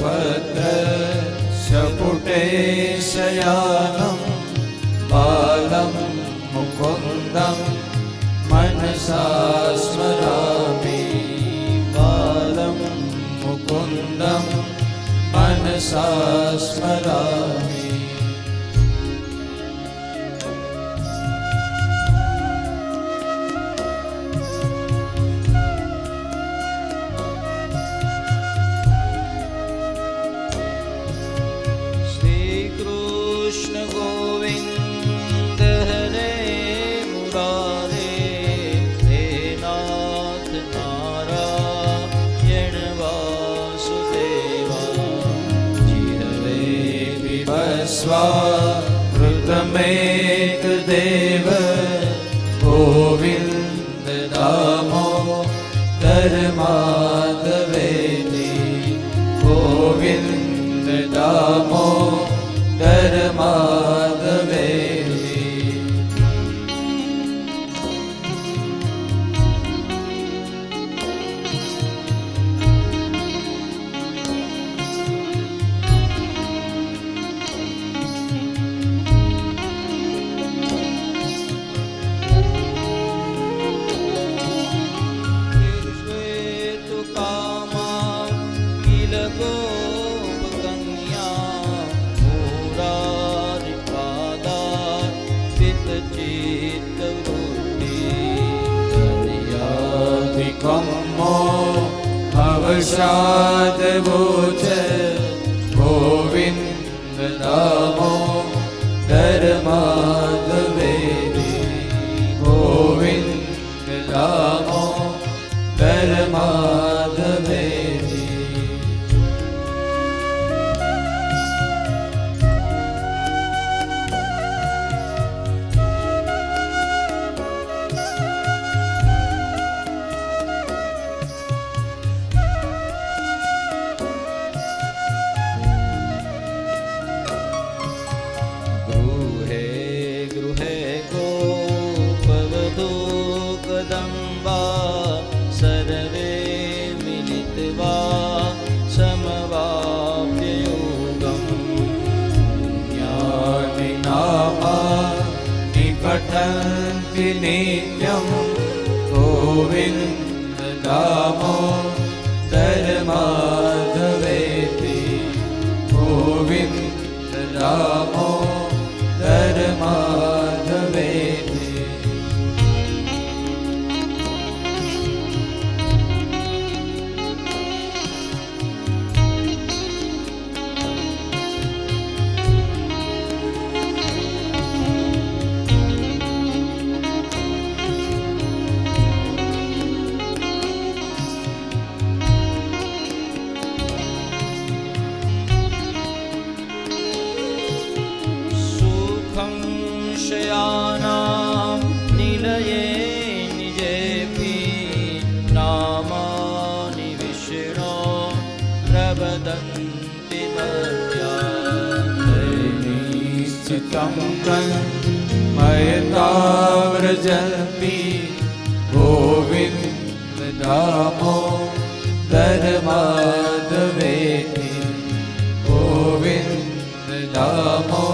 पद सपुटे शयानं बालं मुकुन्दं मनसा स्मरामि बालं मुकुन्दं मनसा स्मरामि विभस्वा कृतमेकदेव गोविन्द दामो धर्माधवेति गोविन्द दामो धर्माधवेति याधिकम्मो अवसादवोच गोविन्द नामो धर्माधवेदि गोविन्द निपठन्ति नित्यं निश्चितं मयताव्रजन्ति गोविन्द नामो धर्माधवेति गोविन्द नामो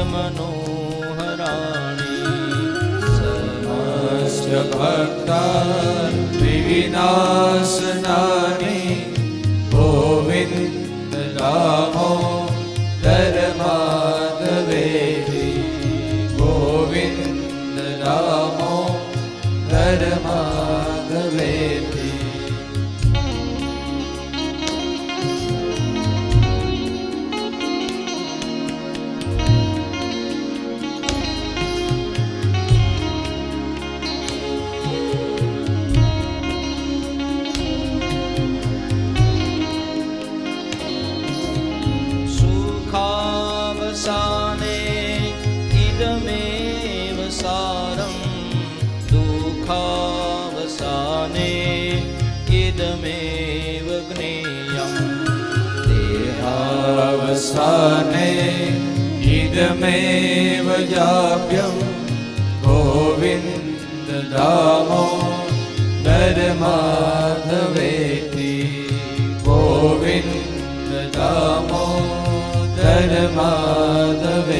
मनोहराणि समस्य भक्ता विविनाशनानि गोविन्द સાને ઇદમેવ સારમ દુઃખાવસાને ઇદમેવ જ્ઞેયમ દેહાવસાને ઇદમેવ જાપ્યમ ગોવિંદ દામો દરમા धर्माधवेति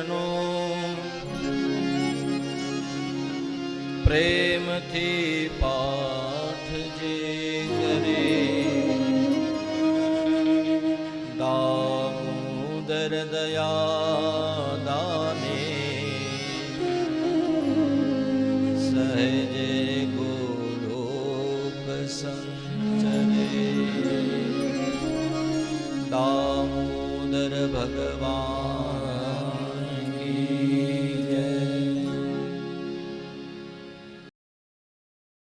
સ્તોત્રનો પ્રેમથી પાઠ જે કરે દામોદર દયા દાને સહજે ગોલોક સંચરે. દામોદર ભગવાન